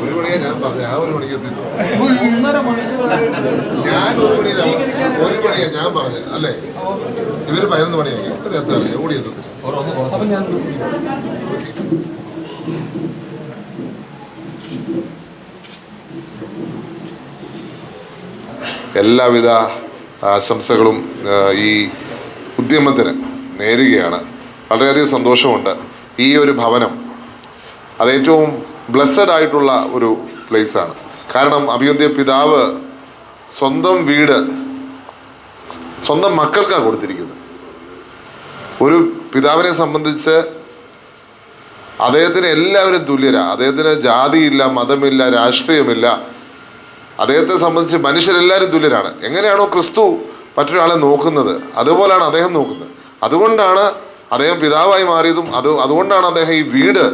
ഒരു മണിയാ ഞാൻ പറഞ്ഞു ആ ഒരു മണിക്ക് എത്തിയിട്ടു ഒന്നര മണിക്കൂറായിട്ട് ഞാൻ ഒരു മണി ഒരു മണിയാ ഞാൻ പറഞ്ഞത് അല്ലേ? ഇവർ പതിനൊന്ന് മണിയാക്കി. ഒരു എത്താറില്ല ഓടി എത്തത്തില്ല. ഞാൻ എല്ലാവിധ ആശംസകളും ഈ ഉദ്യമത്തിന് നേരുകയാണ്. വളരെയധികം സന്തോഷമുണ്ട്. ഈ ഒരു ഭവനം അത് ഏറ്റവും ബ്ലെസ്സഡ് ആയിട്ടുള്ള ഒരു പ്ലേസാണ്. കാരണം അഭിയന്ത്യ പിതാവ് സ്വന്തം വീട് സ്വന്തം മക്കൾക്കാണ് കൊടുത്തിരിക്കുന്നത്. ഒരു പിതാവിനെ സംബന്ധിച്ച് അദ്ദേഹത്തിന് എല്ലാവരും തുല്യരാണ് അദ്ദേഹത്തിന് ജാതിയില്ല മതമില്ല രാഷ്ട്രീയമില്ല. അദ്ദേഹത്തെ സംബന്ധിച്ച് മനുഷ്യരെല്ലാവരും തുല്യരാണ്. എങ്ങനെയാണോ ക്രിസ്തു മറ്റൊരാളെ നോക്കുന്നത് അതുപോലെയാണ് അദ്ദേഹം നോക്കുന്നത്. അതുകൊണ്ടാണ് അദ്ദേഹം പിതാവായി മാറിയതും അത് അതുകൊണ്ടാണ് അദ്ദേഹം ഈ വീട്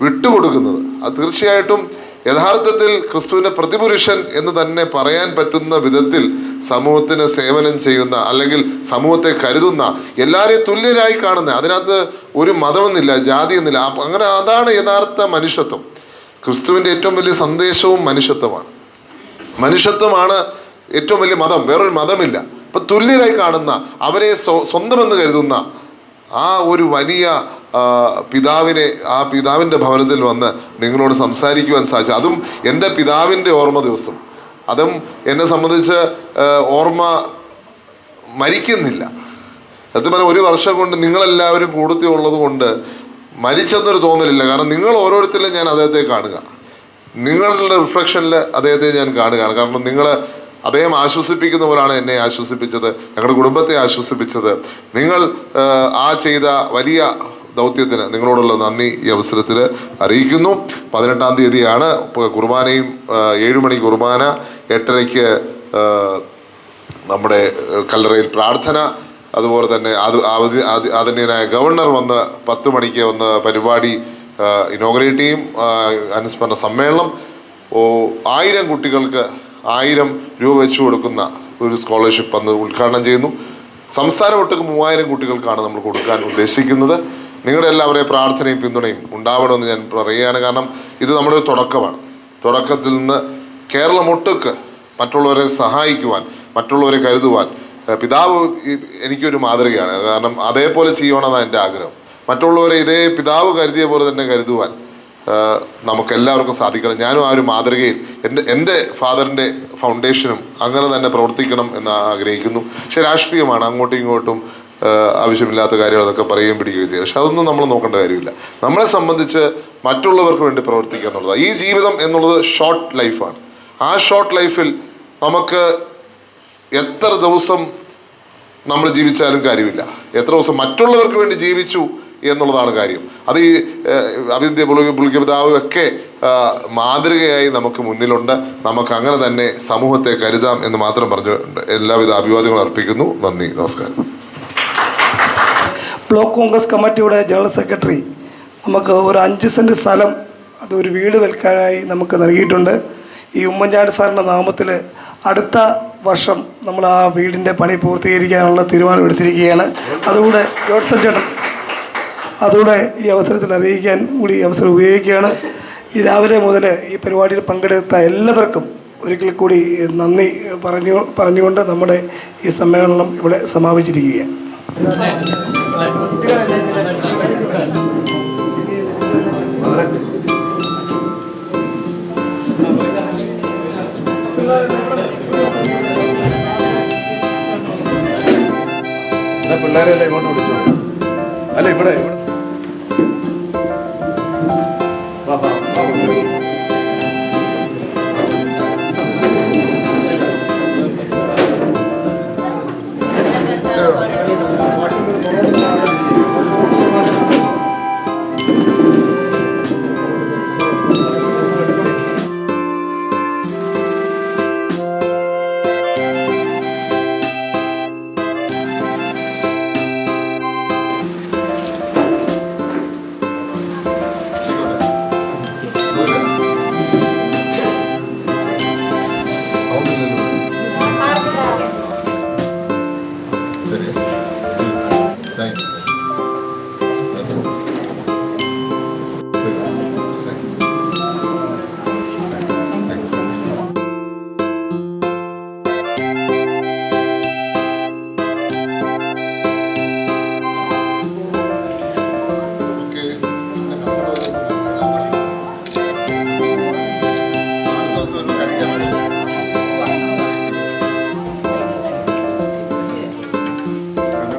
വിട്ടുകൊടുക്കുന്നത്. അത് തീർച്ചയായിട്ടും യഥാർത്ഥത്തിൽ ക്രിസ്തുവിന്റെ പ്രതിപുരുഷൻ എന്ന് തന്നെ പറയാൻ പറ്റുന്ന വിധത്തിൽ സമൂഹത്തിന് സേവനം ചെയ്യുന്ന അല്ലെങ്കിൽ സമൂഹത്തെ കരുതുന്ന എല്ലാവരെയും തുല്യരായി കാണുന്ന അതിനകത്ത് ഒരു മതമെന്നില്ല ജാതിയെന്നില്ല അങ്ങനെ അതാണ് യഥാർത്ഥ മനുഷ്യത്വം. ക്രിസ്തുവിന്റെ ഏറ്റവും വലിയ സന്ദേശവും മനുഷ്യത്വമാണ്. മനുഷ്യത്വമാണ് ഏറ്റവും വലിയ മതം വേറൊരു മതമില്ല. അപ്പം തുല്യരായി കാണുന്ന അവരെ സ്വ- സ്വന്തമെന്ന് കരുതുന്ന ആ ഒരു വലിയ പിതാവിനെ ആ പിതാവിന്റെ ഭവനത്തിൽ വന്ന് നിങ്ങളോട് സംസാരിക്കുവാൻ സാധിച്ചു. അതും എന്റെ പിതാവിന്റെ ഓർമ്മ ദിവസം. അതും എന്നെ സംബന്ധിച്ച് ഓർമ്മ മരിക്കുന്നില്ല. സത്യം പറഞ്ഞാൽ ഒരു വർഷം കൊണ്ട് നിങ്ങളെല്ലാവരും കൂടുതൽ ഉള്ളത് കൊണ്ട് മരിച്ചെന്നൊരു തോന്നലില്ല. കാരണം നിങ്ങൾ ഓരോരുത്തരും ഞാൻ അദ്ദേഹത്തെ കാണുക. നിങ്ങളുടെ റിഫ്ലക്ഷനിൽ അദ്ദേഹത്തെ ഞാൻ കാണുകയാണ്. കാരണം നിങ്ങൾ അദ്ദേഹം ആശ്വസിപ്പിക്കുന്ന പോലാണ് എന്നെ ആശ്വസിപ്പിച്ചത്. ഞങ്ങളുടെ കുടുംബത്തെ ആശ്വസിപ്പിച്ചത്. നിങ്ങൾ ആ, ചെയ്ത വലിയ ദൗത്യത്തിന് നിങ്ങളോടുള്ള നന്ദി ഈ അവസരത്തിൽ അറിയിക്കുന്നു. പതിനെട്ടാം തീയതിയാണ് കുർബാനയും ഏഴ് മണി കുർബാന എട്ടരയ്ക്ക് നമ്മുടെ കല്ലറയിൽ പ്രാർത്ഥന അതുപോലെ തന്നെ അത് ആദരണീയനായ ഗവർണർ വന്ന് പത്ത് മണിക്ക് വന്ന് പരിപാടി ഇനോഗ്രേറ്റ് ചെയ്യും. അനുസ്മരണ സമ്മേളനം. ആയിരം കുട്ടികൾക്ക് ആയിരം രൂപ വെച്ച് കൊടുക്കുന്ന ഒരു സ്കോളർഷിപ്പ് അന്ന് ഉദ്ഘാടനം ചെയ്യുന്നു. സംസ്ഥാനം ഒട്ടുക്ക് മൂവായിരം കുട്ടികൾക്കാണ് നമ്മൾ കൊടുക്കാൻ ഉദ്ദേശിക്കുന്നത്. നിങ്ങളുടെ എല്ലാവരെയും പ്രാർത്ഥനയും പിന്തുണയും ഉണ്ടാവണമെന്ന് ഞാൻ പറയുകയാണ്. കാരണം ഇത് നമ്മുടെ ഒരു തുടക്കമാണ്. തുടക്കത്തിൽ നിന്ന് കേരളം ഒട്ടുക്ക് മറ്റുള്ളവരെ സഹായിക്കുവാൻ മറ്റുള്ളവരെ കരുതുവാൻ പിതാവ് എനിക്കൊരു മാതൃകയാണ്. കാരണം അതേപോലെ ചെയ്യണമെന്നാണ് എന്റെ ആഗ്രഹം. മറ്റുള്ളവരെ ഇതേ പിതാവ് കരുതിയ പോലെ തന്നെ കരുതുവാൻ നമുക്കെല്ലാവർക്കും സാധിക്കണം. ഞാനും ആ ഒരു മാതൃകയിൽ എന്റെ എന്റെ ഫാദറിന്റെ ഫൗണ്ടേഷനും അങ്ങനെ തന്നെ പ്രവർത്തിക്കണം എന്ന് ആഗ്രഹിക്കുന്നു. പക്ഷേ രാഷ്ട്രീയമാണ്. അങ്ങോട്ടും ഇങ്ങോട്ടും ആവശ്യമില്ലാത്ത കാര്യങ്ങൾ അതൊക്കെ പറയുകയും പിടിക്കുകയും ചെയ്യുക പക്ഷെ അതൊന്നും നമ്മൾ നോക്കേണ്ട കാര്യമില്ല. നമ്മളെ സംബന്ധിച്ച് മറ്റുള്ളവർക്ക് വേണ്ടി പ്രവർത്തിക്കുക എന്നുള്ളതാണ് ഈ ജീവിതം എന്നുള്ളത് ഷോർട്ട് ലൈഫാണ് ആ ഷോർട്ട് ലൈഫിൽ നമുക്ക് എത്ര ദിവസം നമ്മൾ ജീവിച്ചാലും കാര്യമില്ല. എത്ര ദിവസം മറ്റുള്ളവർക്ക് വേണ്ടി ജീവിച്ചു എന്നുള്ളതാണ് കാര്യം. അത് ഈ അഭിന്ത്യ പുളിക്കപിതാവ് ഒക്കെ മാതൃകയായി നമുക്ക് മുന്നിലുണ്ട്. നമുക്ക് അങ്ങനെ തന്നെ സമൂഹത്തെ കരുതാം എന്ന് മാത്രം പറഞ്ഞു എല്ലാവിധ അഭിവാദ്യങ്ങളും അർപ്പിക്കുന്നു. നന്ദി. നമസ്കാരം. ബ്ലോക്ക് കോൺഗ്രസ് കമ്മിറ്റിയുടെ ജനറൽ സെക്രട്ടറി നമുക്ക് ഒരു അഞ്ച് സെന്റ് സ്ഥലം അത് ഒരു വീട് വിൽക്കാനായി നമുക്ക് നൽകിയിട്ടുണ്ട്. ഈ ഉമ്മൻചാണ്ടി സാറിന്റെ നാമത്തിൽ അടുത്ത വർഷം നമ്മൾ ആ വീടിന്റെ പണി പൂർത്തീകരിക്കാനുള്ള തീരുമാനം എടുത്തിരിക്കുകയാണ്. അതുകൂടെ ജോൺസൺ ചേട്ടൻ അതുകൂടെ ഈ അവസരത്തിൽ അറിയിക്കാൻ കൂടി അവസരം ഉപയോഗിക്കുകയാണ്. ഈ രാവിലെ മുതൽ ഈ പരിപാടിയിൽ പങ്കെടുത്ത എല്ലാവർക്കും ഒരിക്കൽ കൂടി നന്ദി പറഞ്ഞു പറഞ്ഞുകൊണ്ട് നമ്മുടെ ഈ സമ്മേളനം ഇവിടെ സമാപിച്ചിരിക്കുകയാണ്. പിള്ളേരെല്ലാം ഇങ്ങോട്ട് വിളിച്ചു? അല്ല ഇവിടെ ഇവിടെ. で十分ないので。